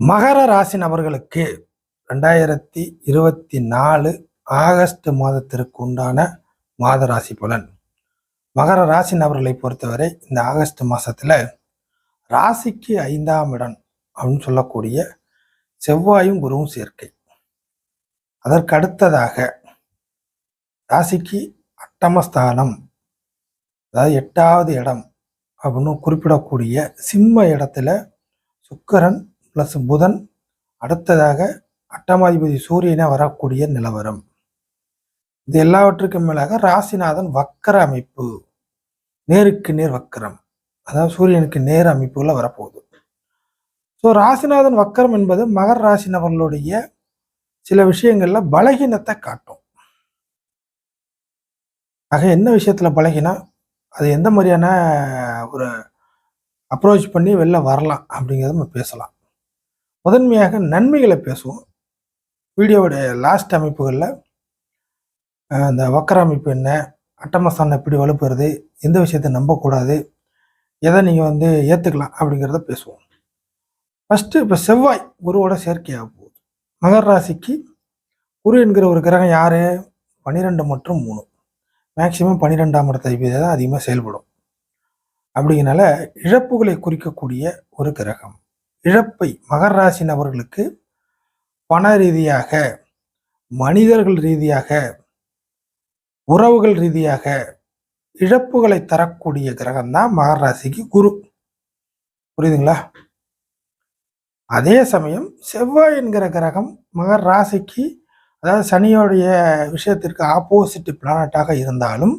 மகர ராசி நபர்களுக்கு ரெண்டாயிரத்தி இருபத்தி நாலு ஆகஸ்ட் மாதத்திற்கு உண்டான மாத ராசி பலன். மகர ராசி நபர்களை பொறுத்தவரை இந்த ஆகஸ்ட் மாதத்தில் ராசிக்கு ஐந்தாம் இடம் அப்படின்னு சொல்லக்கூடிய செவ்வாயும் குருவும் சேர்க்கை. அதற்கு அடுத்ததாக ராசிக்கு அட்டமஸ்தானம் அதாவது எட்டாவது இடம் அப்படின்னு குறிப்பிடக்கூடிய சிம்ம இடத்துல சுக்கரன் ப்ளஸ் புதன் அடுத்ததாக அட்டமாதிபதி சூரியனை வரக்கூடிய நிலவரம். இது எல்லாவற்றுக்கும் மேலாக ராசிநாதன் வக்கர அமைப்பு நேருக்கு நேர் வக்கரம் அதாவது சூரியனுக்கு நேர் அமைப்புகள் வரப்போகுது. ஸோ ராசிநாதன் வக்கரம் என்பது மகர் ராசி நபர்களுடைய சில விஷயங்களில் பலகீனத்தை காட்டும். ஆக என்ன விஷயத்தில் பலகீனா அது எந்த மாதிரியான ஒரு அப்ரோச் பண்ணி வெளில வரலாம் அப்படிங்கிறத நம்ம பேசலாம். முதன்மையாக நன்மைகளை பேசுவோம். வீடியோவுடைய லாஸ்ட் அமைப்புகளில் அந்த வக்கர அமைப்பு என்ன அட்டமஸ்தானம் எப்படி வலுப்புறது எந்த விஷயத்தை நம்பக்கூடாது எதை நீங்கள் வந்து ஏற்றுக்கலாம் அப்படிங்கிறத பேசுவோம். ஃபஸ்ட்டு இப்போ செவ்வாய் குருவோட சேர்க்கையாக போகுது. மகர ராசிக்கு குரு என்கிற ஒரு கிரகம் யார்? பன்னிரெண்டு மற்றும் மூணு. மேக்சிமம் பன்னிரெண்டாம் இடத்த அதிபதி தான் அதிகமாக செயல்படும். அப்படிங்கிறனால இழப்புகளை குறிக்கக்கூடிய ஒரு கிரகம். இழப்பை மகர ராசி நபர்களுக்கு பண ரீதியாக மனிதர்கள் ரீதியாக உறவுகள் ரீதியாக இழப்புகளை தரக்கூடிய கிரகம் தான் மகர ராசிக்கு குரு. புரியுதுங்களா? அதே சமயம் செவ்வாய் என்கிற கிரகம் மகர ராசிக்கு அதாவது சனியோடைய விஷயத்திற்கு ஆப்போசிட் பிளானட்டாக இருந்தாலும்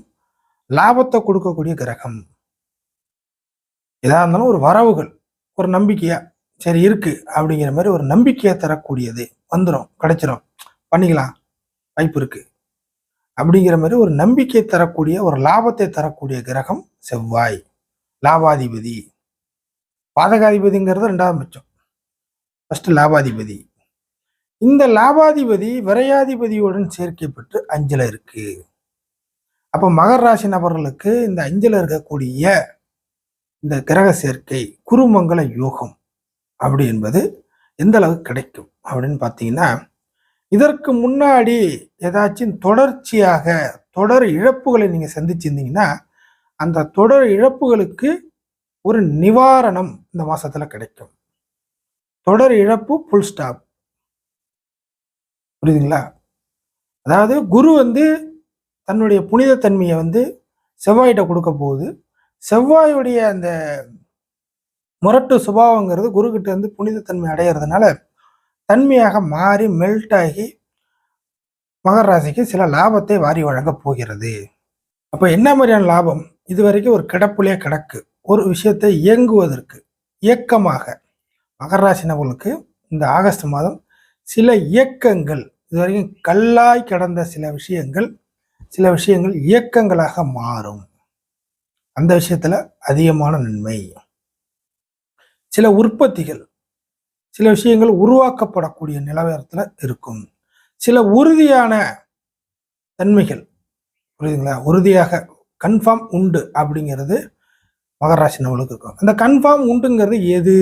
லாபத்தை கொடுக்கக்கூடிய கிரகம். எதாக இருந்தாலும் ஒரு வரவுகள் ஒரு நம்பிக்கையா சரி இருக்கு அப்படிங்கிற மாதிரி ஒரு நம்பிக்கையை தரக்கூடியது. வந்துடும் கிடைச்சிரும். பண்ணிக்கலாம். வாய்ப்பு இருக்கு. அப்படிங்கிற மாதிரி ஒரு நம்பிக்கை தரக்கூடிய ஒரு லாபத்தை தரக்கூடிய கிரகம் செவ்வாய். லாபாதிபதி. பாதகாதிபதிங்கிறது ரெண்டாவது மிச்சம் ஃபஸ்ட்டு லாபாதிபதி. இந்த லாபாதிபதி விரையாதிபதியுடன் சேர்க்கை பெற்று அஞ்சல இருக்கு. அப்போ மகர் ராசி நபர்களுக்கு இந்த அஞ்சல இருக்கக்கூடிய இந்த கிரக சேர்க்கை குருமங்கல யோகம். அப்படி என்பது எந்த அளவுக்கு கிடைக்கும் அப்படின்னு பார்த்தீங்கன்னா இதற்கு முன்னாடி ஏதாச்சும் தொடர்ச்சியாக தொடர் இழப்புகளை நீங்கள் சந்திச்சிருந்தீங்கன்னா அந்த தொடர் இழப்புகளுக்கு ஒரு நிவாரணம் இந்த மாதத்தில் கிடைக்கும். தொடர் இழப்பு புல் ஸ்டாப் புரியுதுங்களா? அதாவது குரு வந்து தன்னுடைய புனிதத்தன்மையை வந்து செவ்வாயிட்ட கொடுக்க போகுது. செவ்வாயுடைய அந்த முரட்டு சுபாவங்கிறது குருக்கிட்ட இருந்து புனிதத்தன்மை அடையிறதுனால தன்மையாக மாறி மெல்ட் ஆகி மகர ராசிக்கு சில லாபத்தை வாரி வழங்க போகிறது. அப்போ என்ன மாதிரியான லாபம்? இது வரைக்கும் ஒரு கிடப்புலே கிடக்கு. ஒரு விஷயத்தை இயங்குவதற்கு இயக்கமாக. மகர ராசி நபர்களுக்கு இந்த ஆகஸ்ட் மாதம் சில இயக்கங்கள் இதுவரைக்கும் கல்லாய் கிடந்த சில விஷயங்கள் சில விஷயங்கள் இயக்கங்களாக மாறும். அந்த விஷயத்தில் அதிகமான நன்மை. சில உற்பத்திகள் சில விஷயங்கள் உருவாக்கப்படக்கூடிய நிலவரத்தில் இருக்கும். சில உறுதியான தன்மைகள் புரியுதுங்களா? உறுதியாக கன்ஃபார்ம் உண்டு அப்படிங்கிறது மகராசி நம்மளுக்கு இருக்கும். அந்த கன்ஃபார்ம் உண்டுங்கிறது எது?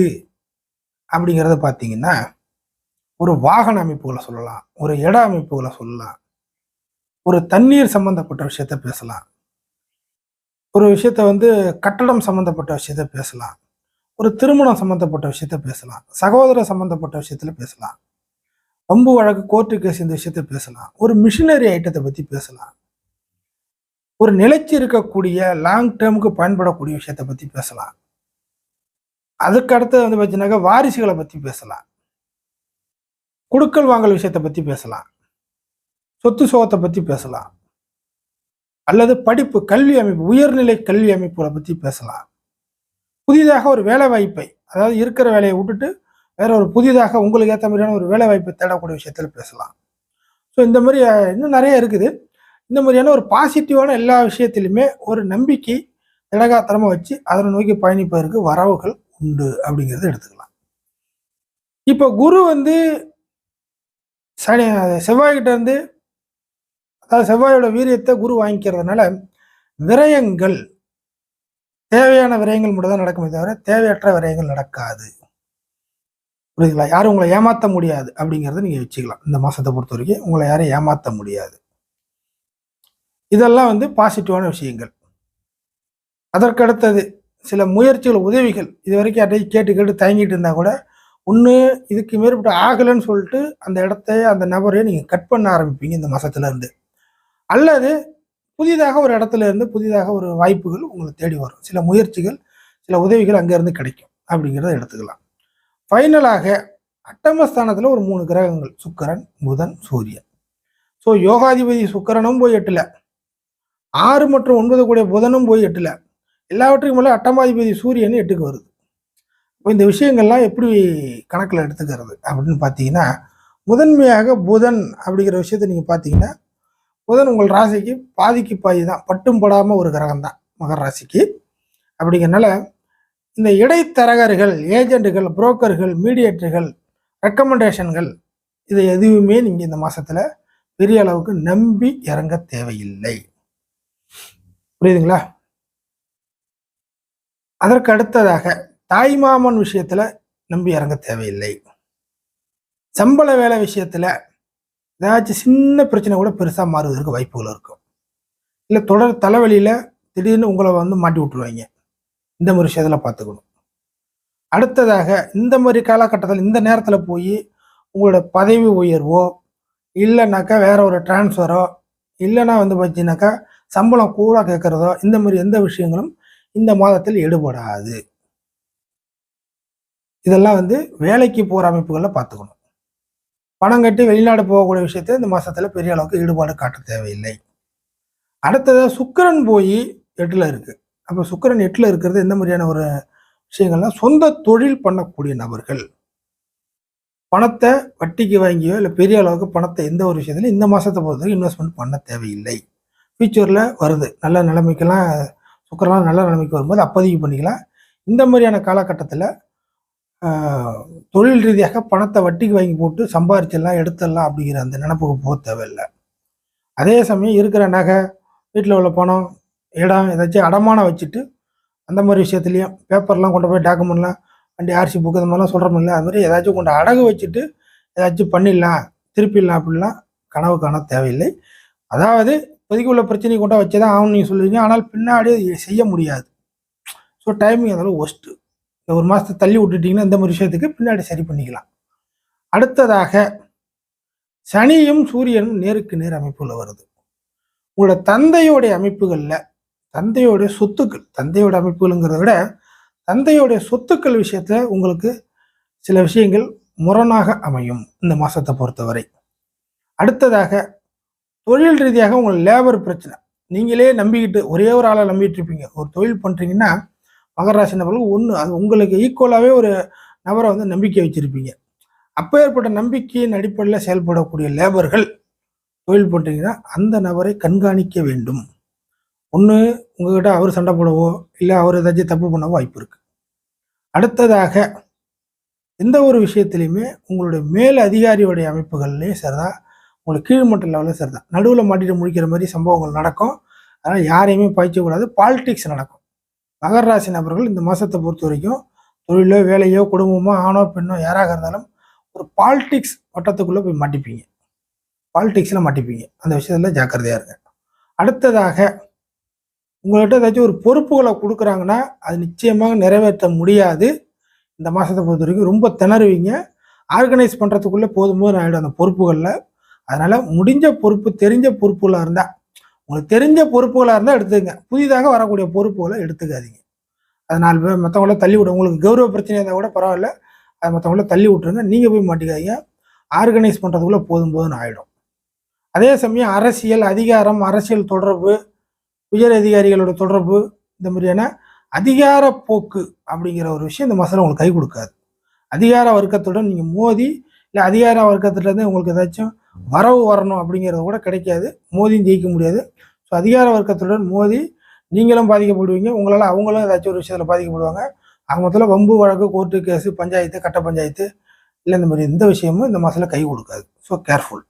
அப்படிங்கிறத பார்த்தீங்கன்னா ஒரு வாகன அமைப்புகளை சொல்லலாம் ஒரு இட அமைப்புகளை சொல்லலாம் ஒரு தண்ணீர் சம்பந்தப்பட்ட விஷயத்த பேசலாம் ஒரு விஷயத்த வந்து கட்டடம் சம்பந்தப்பட்ட விஷயத்த பேசலாம். ஒரு திருமணம் சம்மந்தப்பட்ட விஷயத்த பேசலாம். சகோதர சம்மந்தப்பட்ட விஷயத்துல பேசலாம். வம்பு வழக்கு கோர்ட்டு கேஸ் இந்த விஷயத்த பேசலாம். ஒரு மிஷினரி ஐட்டத்தை பற்றி பேசலாம். ஒரு நிலைச்சு இருக்கக்கூடிய லாங் டேர்முக்கு பயன்படக்கூடிய விஷயத்த பற்றி பேசலாம். அதுக்கு அடுத்தது வந்து பார்த்தீங்கன்னாக்கா வாரிசுகளை பற்றி பேசலாம். குடுக்கல் வாங்கல் விஷயத்தை பற்றி பேசலாம். சொத்து சுகத்தை பற்றி பேசலாம். அல்லது படிப்பு கல்வி அமைப்பு உயர்நிலை கல்வி அமைப்புகளை பற்றி பேசலாம். புதிதாக ஒரு வேலை வாய்ப்பை அதாவது இருக்கிற வேலையை விட்டுட்டு வேற ஒரு புதிதாக உங்களுக்கு ஏற்ற மாதிரியான ஒரு வேலை வாய்ப்பை தேடக்கூடிய விஷயத்தில் பேசலாம். ஸோ இந்த மாதிரி இன்னும் நிறைய இருக்குது. இந்த மாதிரியான ஒரு பாசிட்டிவான எல்லா விஷயத்திலுமே ஒரு நம்பிக்கை திடகாத்திரமாக வச்சு அதனை நோக்கி பயணிப்பதற்கு வரவுகள் உண்டு அப்படிங்கிறத எடுத்துக்கலாம். இப்போ குரு வந்து சனி செவ்வாய்கிட்ட இருந்து அதாவது செவ்வாயோட வீரியத்தை குரு வாங்கிக்கிறதுனால விரயங்கள் தேவையான விரயங்கள் மட்டும் தான் நடக்குமே தவிர தேவையற்ற விரயங்கள் நடக்காது. புரியுதுங்களா? யாரும் உங்களை ஏமாற்ற முடியாது அப்படிங்கிறத நீங்கள் வச்சுக்கலாம். இந்த மாதத்தை பொறுத்த வரைக்கும் உங்களை யாரும் ஏமாற்ற முடியாது. இதெல்லாம் வந்து பாசிட்டிவான விஷயங்கள். அதற்கடுத்தது சில முயற்சிகள் உதவிகள் இது வரைக்கும் யார்ட்டையும் கேட்டு கேட்டு தயங்கிட்டு இருந்தா கூட ஒன்று இதுக்கு மேற்பட்ட ஆகலைன்னு சொல்லிட்டு அந்த இடத்த அந்த நபரையே நீங்கள் கட் பண்ண ஆரம்பிப்பீங்க இந்த மாதத்துலேருந்து அல்லது புதிதாக ஒரு இடத்துல இருந்து புதிதாக ஒரு வாய்ப்புகள் உங்களை தேடி வரும். சில முயற்சிகள் சில உதவிகள் அங்கேருந்து கிடைக்கும். அப்படிங்கிறத எடுத்துக்கலாம். ஃபைனலாக அட்டமஸ்தானத்தில் ஒரு மூணு கிரகங்கள். சுக்கரன் புதன் சூரியன். ஸோ யோகாதிபதி சுக்கரனும் போய் எட்டில். ஆறு மற்றும் ஒன்பது கூடிய புதனும் போய் எட்டில். எல்லாவற்றுக்கும் மேலே அட்டமாதிபதி சூரியன் எட்டுக்கு வருது. இப்போ இந்த விஷயங்கள்லாம் எப்படி கணக்கில் எடுத்துக்கிறது அப்படின்னு பார்த்தீங்கன்னா முதன்மையாக புதன் அப்படிங்கிற விஷயத்தை நீங்கள் பார்த்தீங்கன்னா புதன் உங்கள் ராசிக்கு பாதிக்கு பாதி தான். பட்டும் படாமல் ஒரு கிரகம் தான் மகர ராசிக்கு. அப்படிங்கிறனால இந்த இடைத்தரகர்கள் ஏஜென்ட்டுகள் புரோக்கர்கள் மீடியேட்டர்கள் ரெக்கமெண்டேஷன்கள் இது எதுவுமே நீங்கள் இந்த மாதத்தில் பெரிய அளவுக்கு நம்பி இறங்க தேவையில்லை. புரியுதுங்களா? அதற்கு அடுத்ததாக தாய்மாமன் விஷயத்தில் நம்பி இறங்க தேவையில்லை. சம்பள வேலை விஷயத்தில் ஏதாச்சும் சின்ன பிரச்சனை கூட பெருசாக மாறுவதற்கு வாய்ப்புகள் இருக்கும். இல்லை தொடர் தலைவலியில் திடீர்னு உங்களை வந்து மாட்டி விட்டுருவாங்க. இந்த மாதிரி விஷயத்தில் பார்த்துக்கணும். அடுத்ததாக இந்த மாதிரி காலகட்டத்தில் இந்த நேரத்தில் போய் உங்களோட பதவி உயர்வோ இல்லைனாக்கா வேற ஒரு டிரான்ஸ்ஃபரோ இல்லைன்னா வந்து பார்த்தீங்கன்னாக்கா சம்பளம் கூட கேட்குறதோ இந்த மாதிரி எந்த விஷயங்களும் இந்த மாதத்தில் ஈடுபடாது. இதெல்லாம் வந்து வேலைக்கு போகிற அமைப்புகளில் பார்த்துக்கணும். பணம் கட்டி வெளிநாடு போகக்கூடிய விஷயத்த இந்த மாதத்தில் பெரிய அளவுக்கு ஈடுபாடு காட்ட தேவையில்லை. அடுத்தது சுக்கரன் போய் எட்டில் இருக்குது அப்போ சுக்கரன் எட்டில் இருக்கிறது எந்த மாதிரியான ஒரு விஷயங்கள்லாம் சொந்த தொழில் பண்ணக்கூடிய நபர்கள். பணத்தை வட்டிக்கு வாங்கியோ இல்லை பெரிய அளவுக்கு பணத்தை எந்த ஒரு விஷயத்துலையும் இந்த மாதத்தை பொறுத்தவரைக்கும் இன்வெஸ்ட்மெண்ட் பண்ண தேவையில்லை. ஃபியூச்சரில் வருது. நல்ல நிலைமைக்கெல்லாம் சுக்கரெல்லாம் நல்ல நிலைமைக்கு வரும்போது அப்போதைக்கு பண்ணிக்கலாம். இந்த மாதிரியான காலகட்டத்தில் தொழில் ரீதியாக பணத்தை வட்டிக்கு வாங்கி போட்டு சம்பாரிச்சிடலாம் எடுத்துடலாம் அப்படிங்கிற அந்த நினப்புக்கு போக தேவையில்லை. அதே சமயம் இருக்கிற நகை வீட்டில் உள்ள பணம் இடம் ஏதாச்சும் அடமானம் வச்சுட்டு அந்த மாதிரி விஷயத்துலையும் பேப்பர்லாம் கொண்டு போய் டாக்குமெண்ட்லாம் வண்டி ஆர்சி புக்கு இந்த மாதிரிலாம் சொல்கிறோமில்ல அது மாதிரி ஏதாச்சும் கொண்டு அடகு வச்சுட்டு ஏதாச்சும் பண்ணிடலாம் திருப்பிடலாம் அப்படிலாம் கனவு காண தேவையில்லை. அதாவது இப்போதைக்கு உள்ள பிரச்சனையை கொண்டா வச்சு தான் ஆகணும் நீங்கள் சொல்லுவீங்க. ஆனால் பின்னாடி செய்ய முடியாது. ஸோ டைமிங் அதெல்லாம் ஒஸ்ட்டு ஒரு மாதத்தை தள்ளி விட்டுட்டிங்கன்னா இந்த மாதிரி விஷயத்துக்கு பின்னாடி சரி பண்ணிக்கலாம். அடுத்ததாக சனியும் சூரியனும் நேருக்கு நேர் அமைப்புல வருது. உங்களோட தந்தையோடைய அமைப்புகளில் தந்தையோடைய சொத்துக்கள் தந்தையோட அமைப்புகள்ங்கிறத விட தந்தையோடைய சொத்துக்கள் விஷயத்தில் உங்களுக்கு சில விஷயங்கள் முரணாக அமையும் இந்த மாதத்தை பொறுத்தவரை. அடுத்ததாக தொழில் ரீதியாக உங்கள் லேபர் பிரச்சனை. நீங்களே நம்பிக்கிட்டு ஒரே ஒரு ஆளை நம்பிட்டு இருப்பீங்க. ஒரு தொழில் பண்ணுறீங்கன்னா மகராசி நபர்கள் ஒன்று அது உங்களுக்கு ஈக்குவலாகவே ஒரு நபரை வந்து நம்பிக்கை வச்சுருப்பீங்க. அப்போ ஏற்பட்ட நம்பிக்கையின் அடிப்படையில் செயல்படக்கூடிய லேபர்கள் தொழில் பண்ணுறீங்கன்னா அந்த நபரை கண்காணிக்க வேண்டும். ஒன்று உங்ககிட்ட அவர் சண்டை போடவோ இல்லை அவர் ஏதாச்சும் தப்பு பண்ணவோ வாய்ப்பு இருக்குது அடுத்ததாக எந்த ஒரு விஷயத்துலையுமே உங்களுடைய மேல் அதிகாரியோடைய அமைப்புகள்லேயும் சரிதான் உங்களுக்கு கீழ்மட்ட லெவலில் சரிதான். நடுவில் மாட்டிட்டு முடிக்கிற மாதிரி சம்பவங்கள் நடக்கும். அதனால் யாரையுமே பாய்ச்சக்கூடாது பாலிடிக்ஸ் நடக்கும். மகர ராசி நபர்கள் இந்த மாதத்தை பொறுத்த வரைக்கும் தொழிலோ வேலையோ குடும்பமோ ஆணோ பெண்ணோ யாராக இருந்தாலும் ஒரு பாலிடிக்ஸ் வட்டத்துக்குள்ளே போய் மாட்டிப்பீங்க. பாலிடிக்ஸில் மாட்டிப்பீங்க. அந்த விஷயத்தில் ஜாக்கிரதையாக இருங்க. அடுத்ததாக உங்கள்கிட்ட ஏதாச்சும் ஒரு பொறுப்புகளை கொடுக்குறாங்கன்னா அது நிச்சயமாக நிறைவேற்ற முடியாது. இந்த மாதத்தை பொறுத்த வரைக்கும் ரொம்ப திணறுவீங்க. ஆர்கனைஸ் பண்ணுறதுக்குள்ளே போதும் போது ஆகிடும் அந்த பொறுப்புகளில். அதனால் முடிஞ்ச பொறுப்பு தெரிஞ்ச பொறுப்புகளாக இருந்தால் உங்களுக்கு தெரிஞ்ச பொறுப்புகளாக இருந்தால் எடுத்துக்கங்க. புதிதாக வரக்கூடிய பொறுப்புகளை எடுத்துக்காதீங்க. அது நாலு பேர் மற்றவங்கள தள்ளி விடும் உங்களுக்கு கௌரவ பிரச்சனையாக இருந்தால் கூட பரவாயில்ல. அது மற்றவங்கள தள்ளி விட்டுருங்க. நீங்கள் போய் மாட்டிக்காதீங்க. ஆர்கனைஸ் பண்ணுறதுக்குள்ளே போதும் போதும்னு ஆகிடும் அதே சமயம் அரசியல் அதிகாரம் அரசியல் தொடர்பு உயர் அதிகாரிகளோட தொடர்பு இந்த மாதிரியான அதிகார போக்கு அப்படிங்கிற ஒரு விஷயம் இந்த மசாலா உங்களுக்கு கை கொடுக்காது. அதிகார வர்க்கத்துடன் நீங்கள் மோதி இல்லை அதிகார வர்க்கத்துலேருந்து உங்களுக்கு ஏதாச்சும் வரவு வரணும் அப்படிங்கிறது கூட கிடைக்காது. மோதியும் ஜெயிக்க முடியாது. ஸோ அதிகார வர்க்கத்துடன் மோதி நீங்களும் பாதிக்கப்படுவீங்க. உங்களால் அவங்களும் ஏதாச்சும் ஒரு விஷயத்தில் பாதிக்கப்படுவாங்க. அவங்க மொத்தத்தில் வம்பு வழக்கு கோர்ட்டு கேஸு பஞ்சாயத்து கட்ட பஞ்சாயத்து இல்லை இந்த மாதிரி எந்த விஷயமும் இந்த மாதத்தில் கை கொடுக்காது. So careful